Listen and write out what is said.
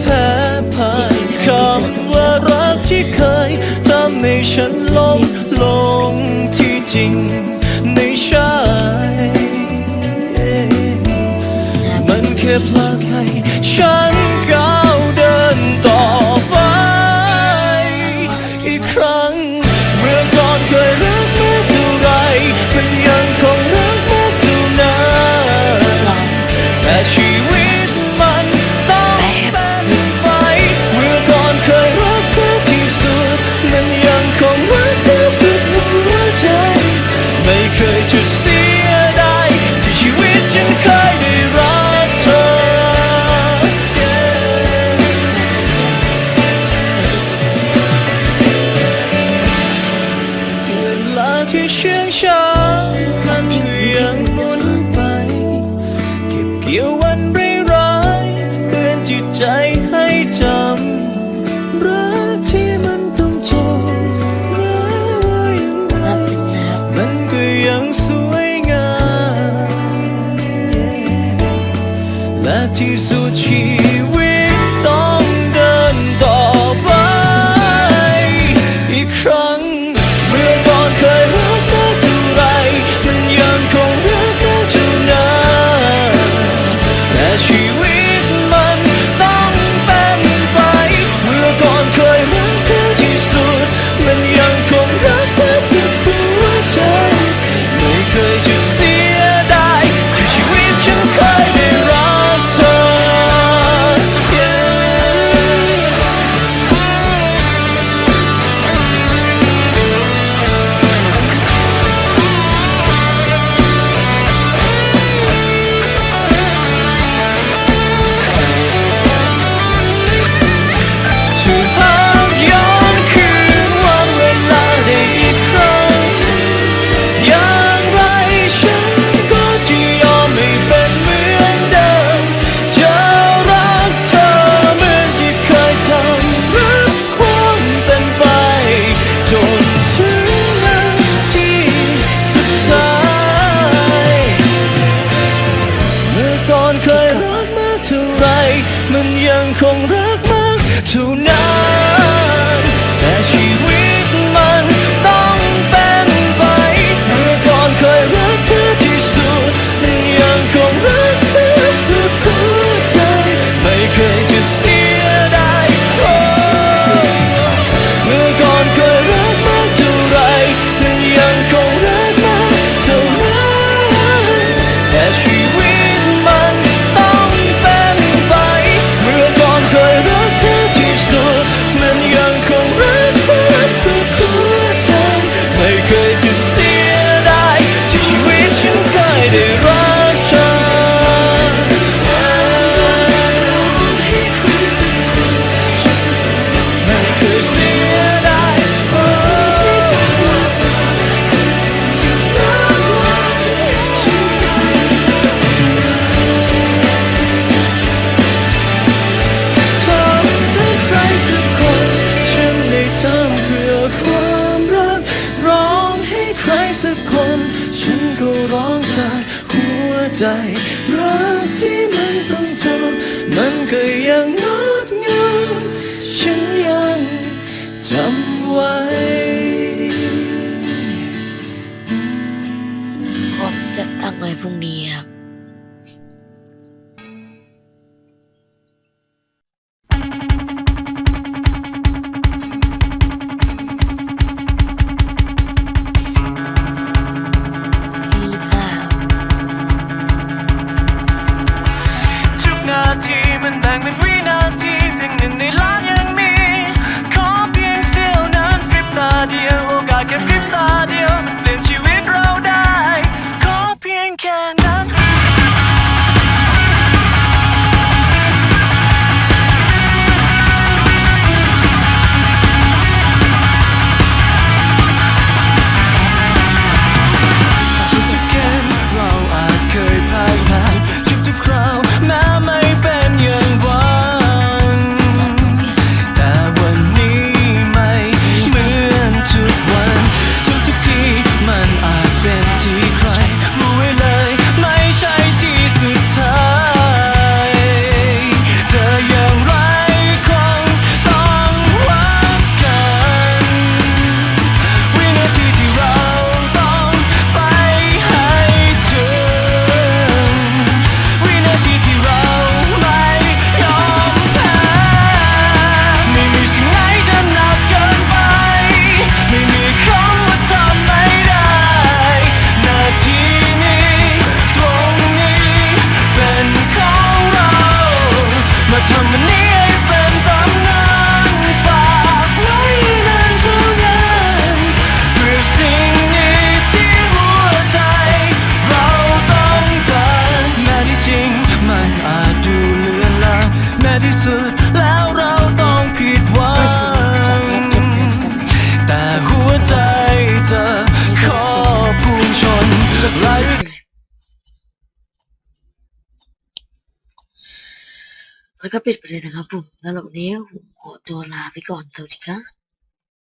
แพ้พ่ายคำว่ารักที่เคยทำให้ฉันลงลงที่จริงไม่ใช่มันแค่พลาดให้ฉัน คือเชื่องช้ามันยังหมุนไป เก็บเกี่ยววันร้ายร้ายเตือนจิตใจ คงรัก รักที่มันต้องจบมันก็ยังงดงามฉันยังจำไว้ขอจัตั้งไว้พรุ่งนี้ครับ แล้วก็ปิดไปเลยนะครับผมสำหรับวันนี้ผมขอตัวลาไปก่อนสวัสดีครับ